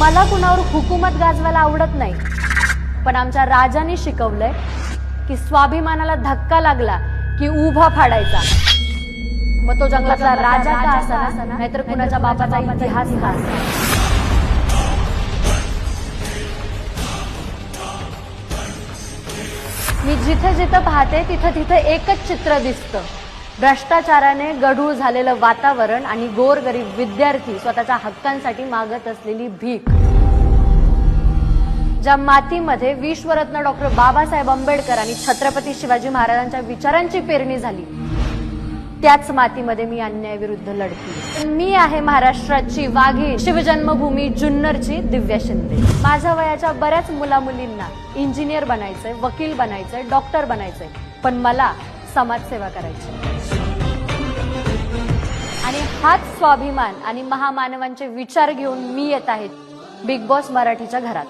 मला कुणावर हुकूमत गाजवायला आवडत नाही. पण आमच्या राजाने शिकवलंय की स्वाभिमानाला धक्का लागला की उभा फाडायचा. मग तो जंगलातला राजा का असा नाहीतर कुणाच्या बापाचा इतिहास का मी जिथे जिथं पाहते तिथं तिथं एकच चित्र दिसतं. भ्रष्टाचाराने गढूळ झालेलं वातावरण आणि गोरगरीब विद्यार्थी स्वतःच्या हक्कांसाठी मागत असलेली भीक. ज्या मातीमध्ये विश्वरत्न डॉक्टर बाबासाहेब आंबेडकर आणि छत्रपती शिवाजी महाराजांच्या विचारांची पेरणी झाली त्याच मातीमध्ये मी अन्यायाविरुद्ध लढती. मी आहे महाराष्ट्राची वाघी. शिवजन्मभूमी जुन्नरची दिव्या शिंदे. माझ्या वयाच्या बऱ्याच मुला मुलींना इंजिनियर बनायचंय वकील बनायचंय डॉक्टर बनायचंय. पण मला समाजसेवा करायची. आणि हाच स्वाभिमान आणि महामानवांचे विचार घेऊन मी येत आहे बिग बॉस मराठीच्या घरात.